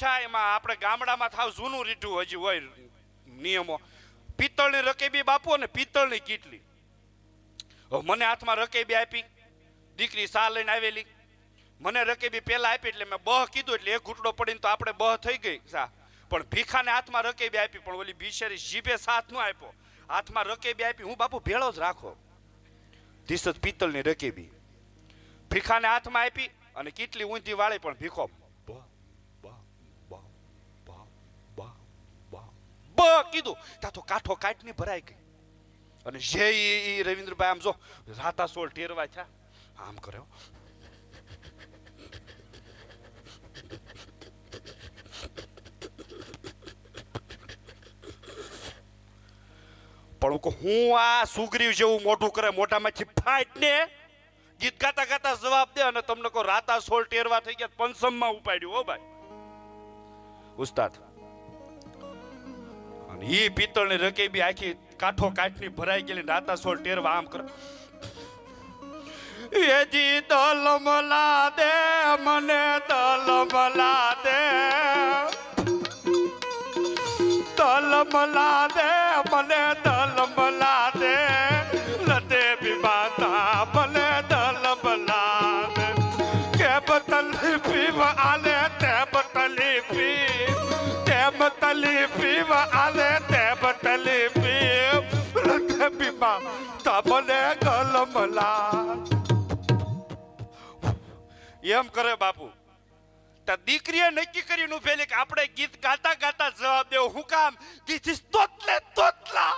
બેઠા એમાં આપણે ગામડામાં થાવ જૂનું રીઠું હજી હોય નિયમો. પિત્તળની રકેબી બાપુ અને પિત્તળની કીટલી. મને હાથમાં રકેબી આપી, દીકરી સા લઈને આવેલી. મને રકેબી પહેલાં આપી એટલે મેં બહ કીધું એટલે એક ઘૂંટડો પડીને તો આપણે બહ થઈ ગઈ સા. પણ ભીખાને હાથમાં રકેબી આપી, પણ ઓલી બિશેરી જીભે સાથ ન આપ્યો. હાથમાં રકેબી આપી, હું બાપુ ભેળો જ રાખો. ધીસ પિત્તળની રકેબી. ભીખાને હાથમાં આપી અને કેટલી ઊંધી વાળી પણ ભીખો બ, બ, બ, બ, બ, બ, કીધું. ત્યાં તો કાઠો કાટની ભરાઈ ગઈ. અને જે ઈ રવિન્દ્રભાઈ આમ જો રાતા સોળ ટેરવા છે આમ કર્યો. પણ હું આ સુગ્રીવ જેવું મોઢું કરે મોટામાંથી ફાટ ને ગીત ગાતા ગાતા જવાબ દે અને તમને કહો રાતા સોળ ટેરવા થઈ ગયા, પંચમમાં ઉપાડ્યું હો ભાઈ. ઉસ્તાદ. ઈ પિત્તળની રકેબી આખી કાઠો કાઠની ભરાઈ ગયેલી નાતા સોળ ટેરવા આમ કરે એજી દલમલા દે મને દલમલા દે દલમલા દે મને દલમલા બતલી પીવ આલે તે બતલી પીવ. લતે બિબા તબલે ગલમલા એમ કરે બાપુ. તા દીકરીએ નક્કી કર્યું ઉભેલી કે આપણે ગીત ગાતા ગાતા જવાબ દેવો. હું કામ? કીધી તોતલે તોતલા.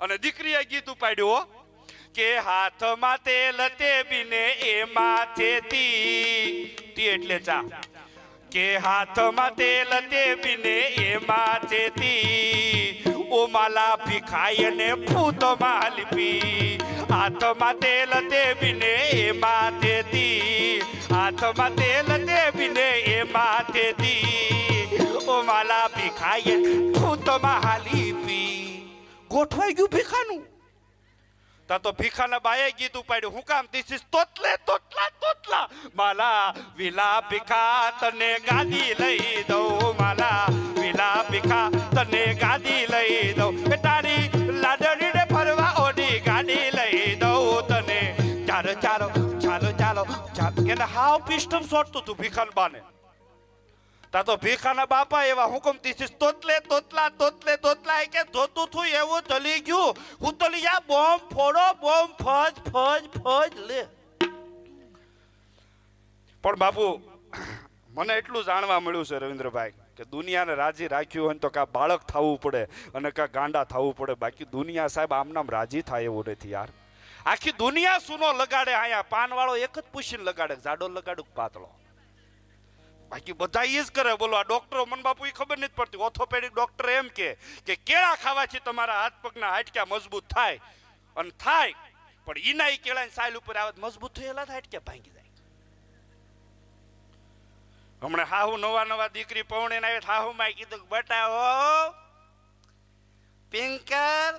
અને દીકરીએ ગીત ઉપાડ્યું કે હાથમાં તેલ તે બીને એ માથે તી તી એટલે ચા. કે હાથમાં તેલ તે બીને એમાં માથે તી ઓ માલા ભીખાય ને ફૂત માલપી હાથમાં તેલ તે બીને એમાં માથે તી હાથમાં તેલ તે બીને એમાં માથે તી ઓ માલા ભીખાય ફૂત માલપી ગોઠવાઈ ગયું ભીખાનું? તા તો ભીખાના બાએ ગીત ઉપાડ્યું. હું કામ ધીસ ઇઝ તોતલે, તોતલા તોતલા. માલા, વિલા ભીખા તને ગાદી લઈ દઉં, માલા, વિલા ભીખા તને ગાદી લઈ દઉં. એ તારી લાડણીને ફરવા ઓડી ગાડી લઈ દઉં તને. ચાલો ચાલો ચાલો ચાલો. ચાલો, એને હાવ પિસ્ટમ સોટતું તું ભીખાન બાને. તા તો ભીખાના બાપા એવા હુકમથી તોતલે, તોતલા તોતલે, તોતલા કે ધોતું થું એવું ચલી ગયું. હું તલી જા, બોમ્બ ફોડો, બોમ્બ ફજ ફજ ફજ, લે. પણ બાપુ, મને એટલું જાણવા મળ્યું છે રવિન્દ્રભાઈ, કે દુનિયાને રાજી રાખ્યું હોય તો કા બાળક થવું પડે અને કા ગાંડા થવું પડે. બાકી દુનિયા સાહેબ આમનામ રાજી થાય એવું નથી યાર. આખી દુનિયા સુનો લગાડે અહીંયા, પાનવાળો એક જ પૂછીને લગાડે, જાડો લગાડું પાતળો? બાકી બધા એ જ કરે. બોલો, આ ડોક્ટરો, મન બાપુ એ ખબર નથી પડતી. ઓર્થોપેડિક ડોક્ટર એમ કે કે કેળા ખાવાથી તમારા હાથ પગના હાડક્યા મજબૂત થાય. અને થાય. પણ ઈના ઈ કેળાની સાઈલ ઉપર આવે મજબૂત થયેલા હાડક્યા ભાંગી જાય. હમણાં હાહુ નવા નવા દીકરી પૌણે આવે હાહુ માં કીધું બટા હો, પિંકર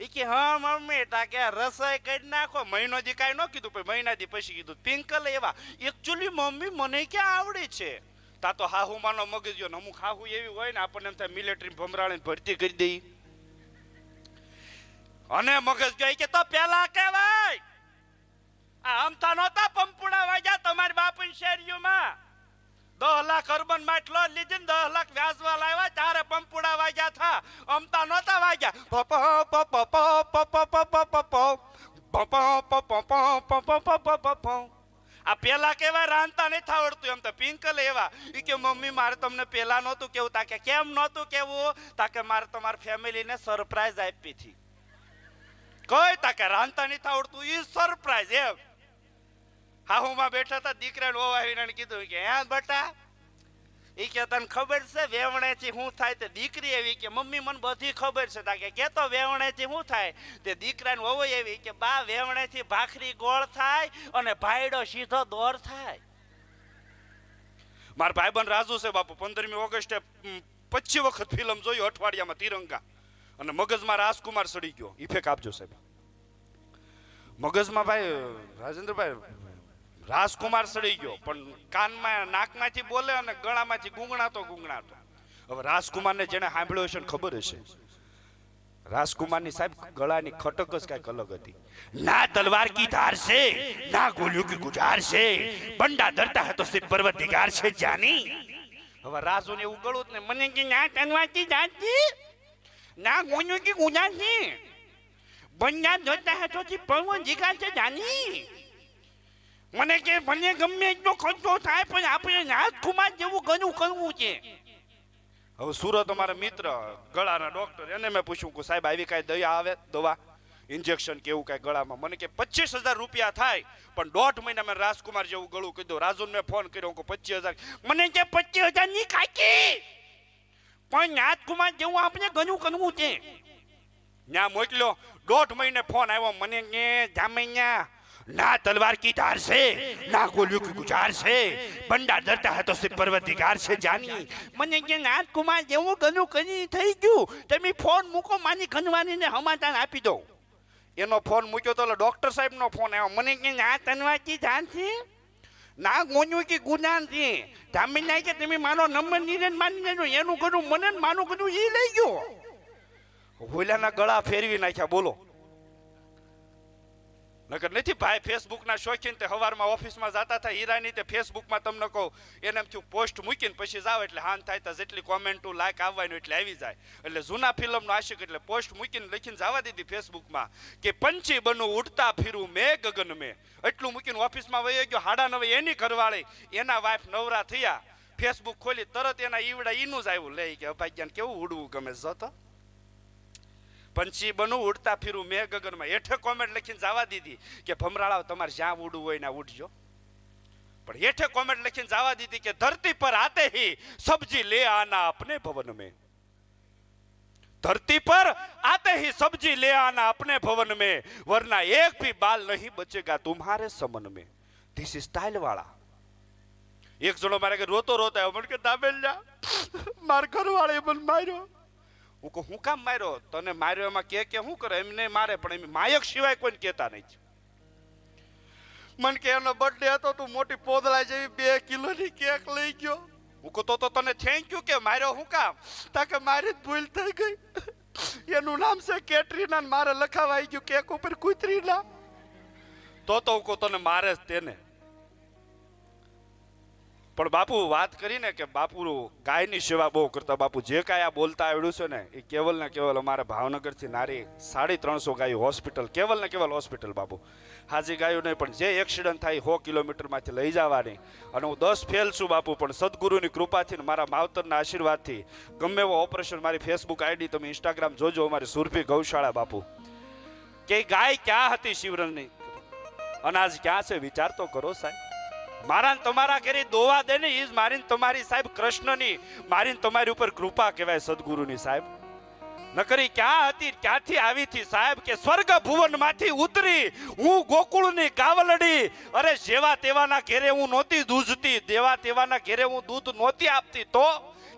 ઈ કે, હા, મમ્મી તાકે રસોઈ કરી નાખો. મહિનો દી કાંઈ ન કીધું, પણ મહિના દી પછી કીધું, પિંકલ એવા. એકચ્યુઅલી મમ્મી, મને ક્યાં આવડે છે? તા તો હાહુ માનો મગજ ગયો અમુક હાહુ એવી હોય ને, આપણને એમ થાય, મિલિટરી ભમરાળીને ભરતી કરી દઈ અને મગજ ગયો કે, તો પેલા કહેવાય, આ અમથા નહોતા પંપુડા વાગ્યા તમારી બાપની શેરીઓમાં. દસ લાખ અર્બન માટે લોન લીધી ને દસ લાખ વ્યાજવા લાવ્યા ત્યારે પંપુડા વાગ્યા થા અમતા નહોતા વાગ્યા પપ પપ પપ પપ પપ પપ પપ આ પેલા કેવા રાંધતા નહીં આવડતું એમ તો પિંકલ એવા એ કે મમ્મી મારે તમને પેલા નહોતું કેવું તાકે કેમ નહોતું કેવું તાકે મારે તમારી ફેમિલીને સરપ્રાઈઝ આપી હતી કઈ તાકે રાંધતા નહીં આવડતું એ સરપ્રાઈઝ એમ હાહુમાં બેઠા હતા, દીકરાને આવીને કીધું કે, હે બટા? એ કે, તને ખબર છે વેવણેથી શું થાય તે દીકરી એવી કે, મમ્મી, મને બધી ખબર છે. તાકે કે તો વેવણેથી શું થાય? તે દીકરાને વહુ એવી કે, બા, વેવણેથી ભાખરી ગોળ થાય અને ભાઈડો સીધો દોર થાય. મારા ભાઈબંધ રાજુ છે બાપુ, પંદરમી ઓગસ્ટે પચીસ વખત ફિલ્મ જોયું અઠવાડિયામાં તિરંગા. અને મગજમાં રાજકુમાર સડી ગયો. ઇફેક્ટ આપજો સાહેબ. મગજમાં ભાઈ, રાજેન્દ્રભાઈ રાજકુમાર સડી ગયો. પણ કાનમાં, નાકમાંથી બોલે અને ગળામાંથી ગુંગણાતો ગુંગણાતો. હવે રાજકુમારને જેને સાંભળ્યો હશે ને ખબર હશે? રાજકુમારની સાહેબ, ગળાની ખટક જ કાંઈક અલગ હતી. ના તલવાર કી ધાર છે ના ગોલિયું કી ગુજાર છે બંડા ધરતા હે તો સિર્ફ પરવરદિગાર છે જાની. હવે રાજુને એવું ગળું ને મને કે ના તનવાતી જાતી ના ગોલિયું કી ગુજાર છે. બંડા ધરતા હે તો સિર્ફ પરવરદિગાર છે જાની. મને કે મને ગમે એટલો ખર્ચો થાય, પણ આપણે નાથકુમાર જેવું ઘણું કરવું છે. હવે સુરત અમારા મિત્ર, ગળાના ડોક્ટર એને મેં પૂછ્યું કે સાહેબ, આવી કાંઈ દયા આવે દવા? ઇન્જેક્શન કે એવું કાંઈ ગળામાં? મને કે પચીસ હજાર રૂપિયા થાય, પણ દોઢ મહિના મેં રાજકુમાર જેવું ગળું કીધું. રાજુન મેં ફોન કર્યો કે પચીસ હજાર. મને કે પચીસ હજારની કાકી? પણ રાજકુમાર જેવું આપણે ઘણું કરવું છે. ત્યાં મોકલ્યો. દોઢ મહિને ફોન આવ્યો. મને કે, જામૈયા ના તલવાર કી ધાર છે ના ગોલિયું કી ગુજાર છે બંડા ડરતા હતો સે પર્વતિકાર છે જાની મને કે રાજકુમાર જેવું ઘણું કરી થઈ ગયું તમે ફોન મૂકો માની ઘનવાનીને સમાધાન આપી દો એનો ફોન મૂક્યો તો ડોક્ટર સાહેબનો ફોન આવ્યો મને કે ના તલવાર કી ધાર છે ના ગોન્યું કે ગુનાન છે જામીન કે તમે મારો નંબર નિરન માની લેજો એનું કરું મને માનું કરું એ લઈ ગયો હોલાના ગળા ફેરવી નાખ્યા બોલો નકર નથી, ભાઈ, ફેસબુકના શોખીન તે હવારમાં ઓફિસમાં જતા થાય હીરાની તે ફેસબુકમાં તમને કહું, એને એમ થયું, પોસ્ટ મૂકીને પછી જાવ એટલે હાન થાય તો જેટલી કોમેન્ટો લાઈક આવવાનું એટલે આવી જાય. એટલે જૂના ફિલ્મનો આશિક એટલે પોસ્ટ મૂકીને લખીને જવા દીધી ફેસબુકમાં કે પંછી બનું, ઉડતા ફીરું, મેં ગગન મેં. એટલું મૂકીને ઓફિસમાં વહી ગયો, હાડા નવે એની ઘરવાળી, એના વાઈફ નવરા થયા. ફેસબુક ખોલી, તરત એના ઈવડા ઈનું જ આવ્યું લે કે અભાગ્યાને કેવું ઉડવું ગમે? જતો પંછી બનું ઉડતા ફીરું મેં ગગનમાં હેઠે કોમેન્ટ લખીને જવા દીધી કે ભમરાળા, તમારે જ્યાં ઉડવું હોય ને ઉડજો. પણ હેઠે કોમેન્ટ લખીને જવા દીધી કે ધરતી પર આતે હી સબ્જી લે આના અપને ભવન મેં ધરતી પર આતે હી સબ્જી લે આના અપને ભવન મેં વરના એક ભી બાલ નહીં બચેગા તુમ્હારે સમન મેં ધીસ ઇઝ સ્ટાઇલ વાળા. એક જણો મારે કે રોતો રોતા મને કે દાબેલ જા. માર ઘરવાળે મને માર્યો. હું કહું, હું કામ માર્યો? તને માર્યો એમાં કે કે શું કરે? એમને મારે, પણ એમ માયક સિવાય કોઈને કહેતા નહીં. મન કે એનો બર્થડે હતો, તું મોટી પોદળા જેવી બે કિલોની કેક લઈ ગયો. હું કહું, તો તો તને થેન્ક યુ કે માર્યો? હું કામ? તાકે મારી જ ભૂલ થઈ ગઈ. એનું નામ છે કેટરીના મારે લખાવાઈ ગયું, કેક ઉપર કૂતરીના તો તો, હું કહું, તને મારે જ તેને. પણ બાપુ વાત કરીને કે બાપુ ગાયની સેવા બહુ કરતા, બાપુ જે કાંઈ આ બોલતા આવડ્યું છે ને, એ કેવલ ને કેવલ અમારે ભાવનગરથી નારી સાડી ત્રણસો ગાયો હોસ્પિટલ, કેવલ ને કેવલ હોસ્પિટલ બાપુ. હાજી ગાયું નહીં, પણ જે એક્સિડન્ટ થાય સો કિલોમીટરમાંથી લઈ જવાની. અને હું દસ ફેલ છું બાપુ, પણ સદગુરુની કૃપાથી મારા માવતરના આશીર્વાદથી, ગમે એવો ઓપરેશન મારી ફેસબુક આઈડી તમે ઇન્સ્ટાગ્રામ જોજો, અમારી સુરભી ગૌશાળા બાપુ. કે ગાય ક્યાં હતી શિવરણની અનાજ ક્યાં છે? વિચાર તો કરો સાહેબ. મારા ને તમારા ઘેરે દોવા દે ને ઈ જ તમારી સાહેબ કૃષ્ણની, મારીને તમારી ઉપર કૃપા કહેવાય સદગુરુની સાહેબ. નકરી ક્યાં હતી, ક્યાંથી આવી હતી સાહેબ કે સ્વર્ગ ભુવનમાંથી ઉતરી હું ગોકુળની કાવલડી, અરે જેવા તેવાના ઘેરે હું નહોતી દૂધતી દેવા તેવાના ઘેરે હું દૂધ નહોતી આપતી તો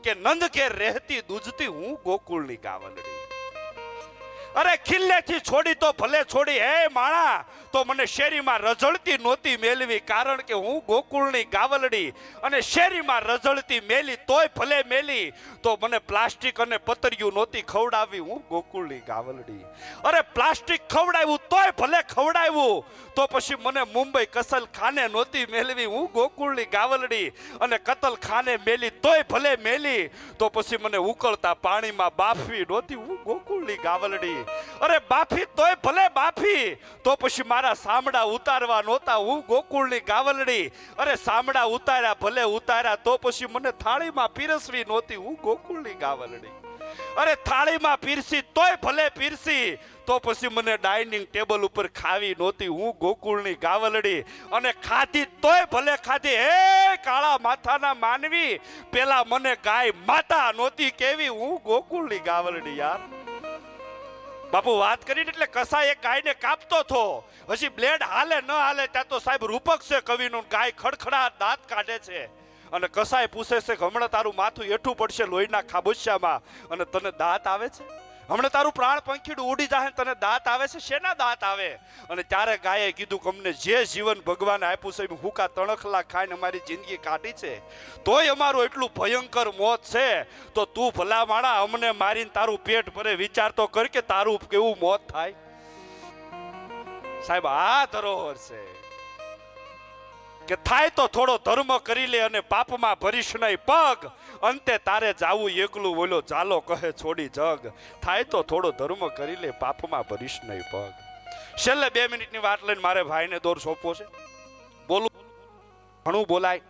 કે નંદ ઘેર રહેતી દૂધતી હું ગોકુળની કાવલડી. અરે ખિલ્લેથી છોડી તો ભલે છોડી. હે માણા તો મને શેરીમાં રઝળતી નહોતી મેલવી, કારણ કે હું ગોકુળની ગાવલડી અને શેરીમાં રઝળતી મેલી તોય ભલે મેલી, તો મને પ્લાસ્ટિક અને પતરિયું નહોતી ખવડાવી, હું ગોકુળની ગાવલડી. અરે પ્લાસ્ટિક ખવડાવ્યું તોય ભલે ખવડાવ્યું, તો પછી મને મુંબઈ કસલ ખાને નહોતી મેલવી, હું ગોકુળની ગાવલડી અને કતલ ખાને મેલી તોય ભલે મેલી, તો પછી મને ઉકળતા પાણીમાં બાફવી નહોતી હું ગોકુળની ગાવલડી. અરે બાફી તોય ભલે બાફી, તો પછી મારા સામડા ઉતારવા નહોતા. હું ગોકુળની ગાવલડી. અરે સામડા ઉતાર્યા, ભલે ઉતાર્યા, તો પછી મને થાળીમાં પીરસવી નહોતી. હું ગોકુળની ગાવલડી. અરે થાળીમાં પીરસી, તોય ભલે પીરસી, તો પછી મને ડાઇનિંગ ટેબલ ઉપર ખાવી નહોતી. હું ગોકુળની ગાવલડી. અને ખાધી, તોય ભલે ખાધી. હે, કાળા માથાના માનવી, પેલા મને ગાય માતા નહોતી કેવી. હું ગોકુળની ગાવલડી યાર. બાપુ, વાત કરીને એટલે કસાય એક ગાયને કાપતો થો. પછી બ્લેડ હાલે, ન હાલે, ત્યાં તો સાહેબ રૂપક છે કવિનું, ગાય ખડખડા દાંત કાઢે છે. અને કસાય પૂછે છે હમણાં તારું માથું એઠું પડશે લોહીના ખાબોચિયામાં. અને તને દાંત આવે છે? હમણાં તારું પ્રાણ પંખીડું ઉડી જાય તને દાંત આવે છે? શેના દાંત આવે? અને ત્યારે ગાયે કીધું કે અમને જે જીવન ભગવાન આપ્યું છે, એમ હુકા તણખલા ખાઈને અમારી જિંદગી કાઢી છે? તોય અમારું એટલું ભયંકર મોત છે, તો તું ભલા માણા અમને મારીને તારું પેટ ભરે. વિચાર તો કર કે તારું કેવું મોત થાય. સાહેબ, આ ધરોહર છે. કે થાય તો થોડો ધર્મ કરી લે અને પાપમાં ભરીશ નહીં, પગ. અંતે તારે જાવું એકલું બોલો ચાલો કહે, છોડી જગ. થાય તો થોડો ધર્મ કરી લે, પાપમાં ભરીશ નહીં, પગ. છેલ્લે બે મિનિટની વાત લઈને મારે ભાઈને દોર સોંપવો છે. બોલું. ઘણું બોલાય.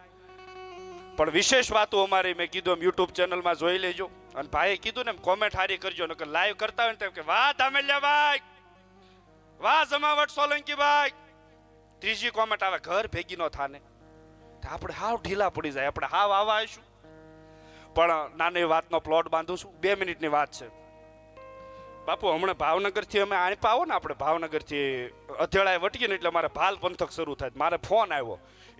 પણ વિશેષ વાતો અમારી મેં કીધું એમ યુટ્યુબ ચેનલમાં જોઈ લેજો. અને ભાઈએ કીધું ને એમ કોમેન્ટ હારી કરજો, નકર લાઈવ કરતા હોય ને તેમ કે, વાહ ધામેલિયા ભાઈ વાહ જમાવટ સોલંકી ભાઈ ત્રીજી કોમેન્ટ આવે, ઘર ભેગી નો થાને. આપણે હાવ ઢીલા પડી જાય, આપણે હાવ આવા આવીશું. પણ નાની વાતનો પ્લોટ બાંધું છું બે મિનિટની વાત છે. બાપુ, હમણાં ભાવનગરથી અમે આણી પાવો ને આપણે, ભાવનગરથી અથેળાએ વટીએ ને એટલે મારે ભાલ પંથક શરૂ થાય. મારે ફોન આવ્યો.